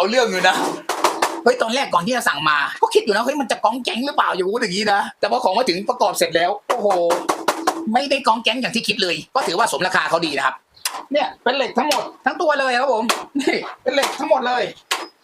เอาเรื่องอยู่นะเฮ้ยตอนแรกก่อนที่จะสั่งมา ก็คิดอยู่นะเฮ้ยมันจะกองแก๊งหรือเปล่าอยู่ดอย่างนี้นะแต่พอของมาถึงประกอบเสร็จแล้วโอ้โหไม่ได้กองแก๊งอย่างที่คิดเลย ก็ถือว่าสมราคาเขาดีนะครับ เนี่ยเป็นเหล็กทั้งหมดทั้งตัวเลยครับผมนี่เป็นเหล็กทั้งหมดเลย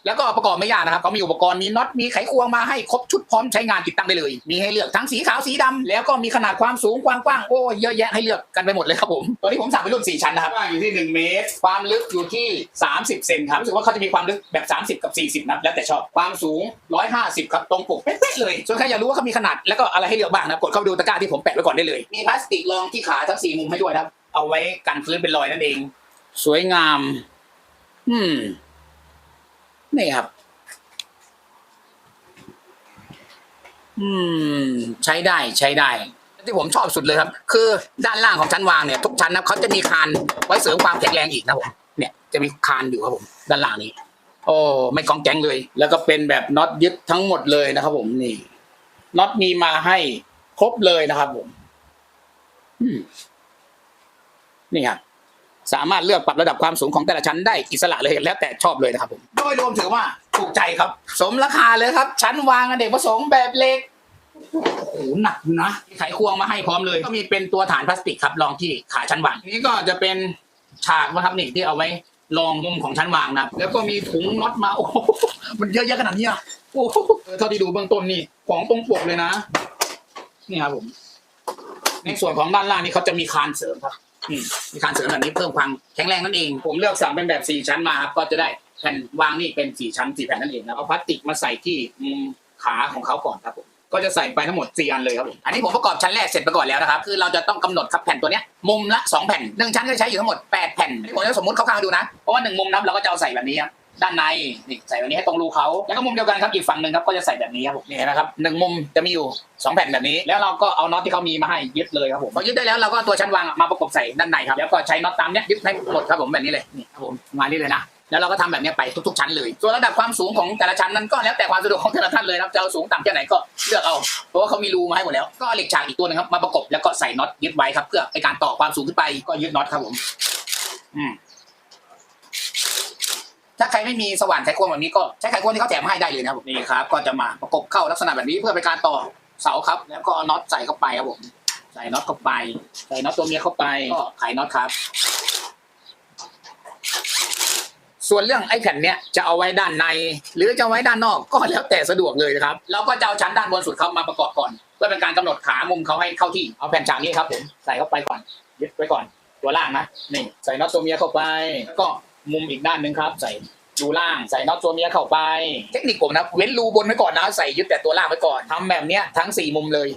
แล้วก็ประกอบไม่ยากนะครับเขามีอุปกรณ์มีน็อตมีไขควงมาให้ครบชุดพร้อมใช้งานติดตั้งได้เลย มีให้เลือกทั้งสีขาวสีดำแล้วก็มีขนาดความสูงกว้างๆโอ้ยเยอะแยะให้เลือกกันไปหมดเลยครับผมตัวนี้ผมสั่งเป็นรุ่น4ชั้นนะครับกว้างอยู่ที่ 1 เมตร ความลึกอยู่ที่ 30 เซนครับรู้สึกว่าเขาจะมีความลึกแบบ 30 กับ 40นะแล้วแต่ชอบความสูง 150 ครับตรงปกเป๊ะๆเลยส่วนใครอยากรู้ว่าเขามีขนาดแล้วก็อะไรให้เลือกบ้างนะกดเข้าไปดูตะกร้าที่ผมแปะไว้ก่อนได้เลยมีพลาสติกรองที่ขาทั้งสี่มุมให้ด้วยครับเอาไว้กันพื้นเป็นรอยนั่นเอง สวยงาม อืม นี่ครับ อืม ใช้ได้ใช้ได้ ที่ผมชอบสุดเลยครับ คือด้านล่างของชั้นวางเนี่ยทุกชั้นนะเขาจะมีคานไว้เสริมความแข็งแรงอีกนะผมเนี่ยจะมีคานอยู่ครับผม ด้านล่างนี้ โอ้ไม่กองแกงเลย แล้วก็เป็นแบบน็อตยึดทั้งหมดเลยนะครับผมนี่น็อตมีมาให้ครบเลยนะครับผมนี่ครับ สามารถเลือกปรับระดับความสูงของแต่ละชั้นได้อิสระเลยแล้วแต่ชอบเลยนะครับผมโดยรวมถือว่าถูกใจครับ สมราคาเลยครับ ชั้นวางอเนกประสงค์แบบเล็กโอ้โหหนักอยู่นะมีไขควงมาให้พร้อมเลย ก็มีเป็นตัวฐานพลาสติกครับรองที่ขาชั้นวางนี่ก็จะเป็นฉากนะครับนี่ที่เอาไว้รองมุมของชั้นวางนะครับแล้วก็มีถุงน็อตมาโอ้โหมันเยอะแยะขนาดนี้อะโอ้โหเท่าที่ดูเบื้องต้นนี่ของตรงปกเลยนะนี่ครับผม ในส่วนของด้านล่างนี่เขาจะมีคานเสริมครับอื มีคานเสริมแบบนี้เพิ่มความแข็งแรงนั่นเอง ผมเลือกสั่งเป็นแบบสี่ชั้นมาครับก็จะได้แผ่นวางนี่เป็นสี่ชั้นสี่แผ่นนั่นเองนะเอาพลาสติกมาใส่ที่มุมขาของเขาก่อนครับผมก็จะใส่ไปทั้งหมดสี่อันเลยครับผมอันนี้ผมประกอบชั้นแรกเสร็จไปก่อนแล้วนะครับ คือเราจะต้องกำหนดครับแผ่นตัวเนี้ยมุมละสองแผ่นหนึ่งชั้นก็ใช้อยู่ทั้งหมดแปดแผ่นอันนี้ผมจะสมมติคร่าวๆดูนะ เพราะว่าหนึ่งมุมนับเราก็จะเอาใส่แบบนี้ครับ ด้านในนี่ใส่แบบนี้ให้ตรงรูเขาแล้วก็มุมเดียวกันครับอีกฝั่งหนึ่งครับก็จะใส่แบบนี้ครับผมนี่นะครับหนึ่งมุมจะมีอยู่สองแผ่นแบบนี้แล้วเราก็เอาน็อตที่เขามีมาให้ยึดเลยครับผมพอยึดได้แล้วเราก็เอาตัวชั้นวางมาประกบใส่ด้านในครับแล้วก็ใช้น็อตตามเนี้ยยึดให้หมดครับผมแบบนี้เลยนี่ครับผมมานี่เลยนะแล้วเราก็ทำแบบนี้ไปทุกๆชั้นเลย ส่วนระดับความสูงของแต่ละชั้นนั้นก็แล้วแต่ความสะดวกของแต่ละท่านเลยนะครับจะเอาสูงต่ำแค่ไหนก็เลือกเอา เพราะว่าเขามีรูมาให้หมดแล้ว ก็เอาเหล็กฉากอีกตัวหนึงครับมาประกบแล้วก็ใส่น็อตยึดไว้ครับเพื่อในการต่อความสูงขึ้นไปก็ยึดน็อตครับผม อืม ถ้าใครไม่มีสว่านไขควงแบบนี้ก็ใช้ไขควงที่เขาแถมมาให้ได้เลยนะครับผมนี่ครับ ก็จะมาประกบเข้าลักษณะแบบนี้เพื่อเป็นการต่อเสาครับ แล้วก็เอาน็อตใส่เข้าไปครับผมใส่น็อตเข้าไป ใส่น็อตตัวเมียเข้าไปก็ไขน็อตครับ ส่วนเรื่องไอ้แผ่นเนี้ยจะเอาไว้ด้านใน หรือจะเอาไว้ด้านนอกก็แล้วแต่สะดวกเลยนะครับแล้วก็จะเอาชั้นด้านบนสุดเขามาประกอบก่อน เพื่อเป็นการกำหนดขามุมเขาให้เข้าที่เอาแผ่นฉากนี้ครับผมใส่เข้าไปก่อนยึดไว้ก่อน ตัวล่างนะนี่ใส่น็อตตัวเมียเข้าไปแล้วก็ มุมอีกด้านหนึ่งครับ ใส่รูล่างใส่น็อตตัวเมียเข้าไป เทคนิคผมนะเว้นรูบนไว้ก่อนนะใส่ยึดแต่ตัวล่างไว้ก่อนทำแบบเนี้ยทั้งสี่มุมเลย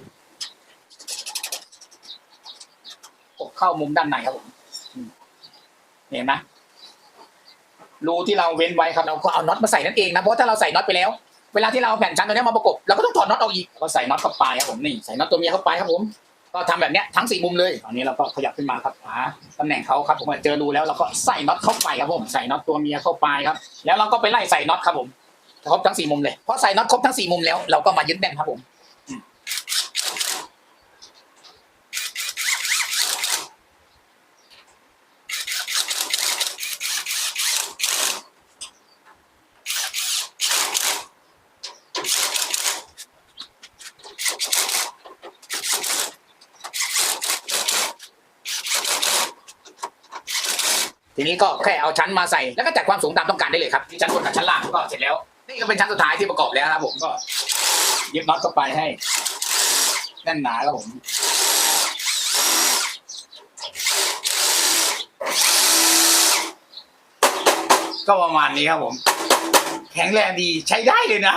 เข้ามุมด้านในครับผมอืมเห็นไหมรูที่เราเว้นไว้ครับเราก็เอาน็อตมาใส่นั่นเองนะเพราะถ้าเราใส่น็อตไปแล้ว เวลาที่เราเอาแผ่นชั้นตัวเนี้ยมาประกบเราก็ต้องถอดน็อตออกอีกก็ใส่น็อตเข้าไปครับผมนี่ใส่น็อตตัวเมียเข้าไปครับผม ก็ทำแบบเนี้ยทั้งสี่มุมเลยตอนนี้เราก็ขยับขึ้นมาครับหาตำแหน่งเขาครับผมเจอรูแล้วเราก็ใส่น็อตเข้าไปครับผมใส่น็อตตัวเมียเข้าไปครับ แล้วเราก็ไปไล่ใส่น็อตครับผมครบทั้งสี่มุมเลยพอใส่น็อตครบทั้งสี่มุมแล้วเราก็มายึดแน่นครับผม ทีนี้ก็แค่เอาชั้นมาใส่แล้วก็จัดความสูงตามต้องการได้เลยครับชั้นบนกับชั้นล่างก็เสร็จแล้ว นี่ก็เป็นชั้นสุดท้ายที่ประกอบแล้วครับผมก็ยึดน็อตเข้าไปให้แน่นหนาครับผมก็ประมาณนี้ครับผม แข็งแรงดีใช้ได้เลยนะ